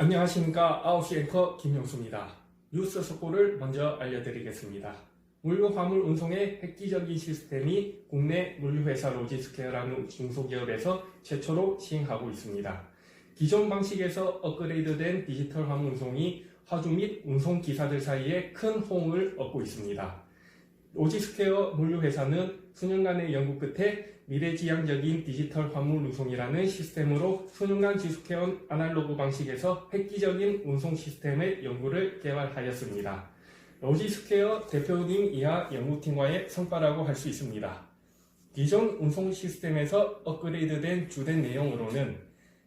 안녕하십니까 9시 앵커 김용수입니다. 뉴스 속보를 먼저 알려드리겠습니다. 물류 화물 운송의 획기적인 시스템이 국내 물류회사 로지스케어라는 중소기업에서 최초로 시행하고 있습니다. 기존 방식에서 업그레이드된 디지털 화물 운송이 화주 및 운송 기사들 사이에 큰 호응을 얻고 있습니다. 로지스케어 물류회사는 수년간의 연구 끝에 미래지향적인 디지털 화물 운송이라는 시스템으로 수년간 지속해온 아날로그 방식에서 획기적인 운송 시스템의 연구를 개발하였습니다. 로지스케어 대표님 이하 연구팀과의 성과라고 할 수 있습니다. 기존 운송 시스템에서 업그레이드된 주된 내용으로는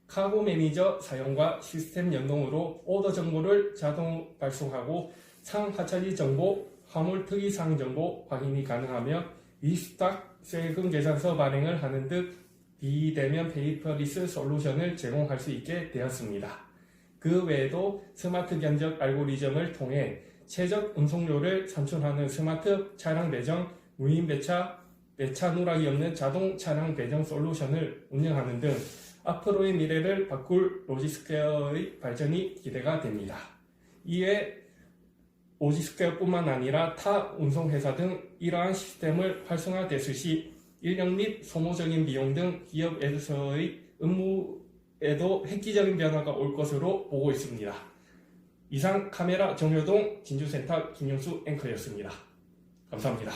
카고 매니저 사용과 시스템 연동으로 오더 정보를 자동 발송하고 상하차지 정보, 화물 특이사항 정보 확인이 가능하며 위스탁 세금 계산서 발행을 하는 등 비대면 페이퍼리스 솔루션을 제공할 수 있게 되었습니다. 그 외에도 스마트 견적 알고리즘을 통해 최적 운송료를 산출하는 스마트 차량 배정, 무인 배차, 배차 누락이 없는 자동 차량 배정 솔루션을 운영하는 등 앞으로의 미래를 바꿀 로지스케어의 발전이 기대가 됩니다. 이에 오지스케어뿐만 아니라 타 운송회사 등 이러한 시스템을 활성화됐을 시 인력 및 소모적인 비용 등 기업에서의 업무에도 획기적인 변화가 올 것으로 보고 있습니다. 이상 카메라 정효동 진주센터 김영수 앵커였습니다. 감사합니다.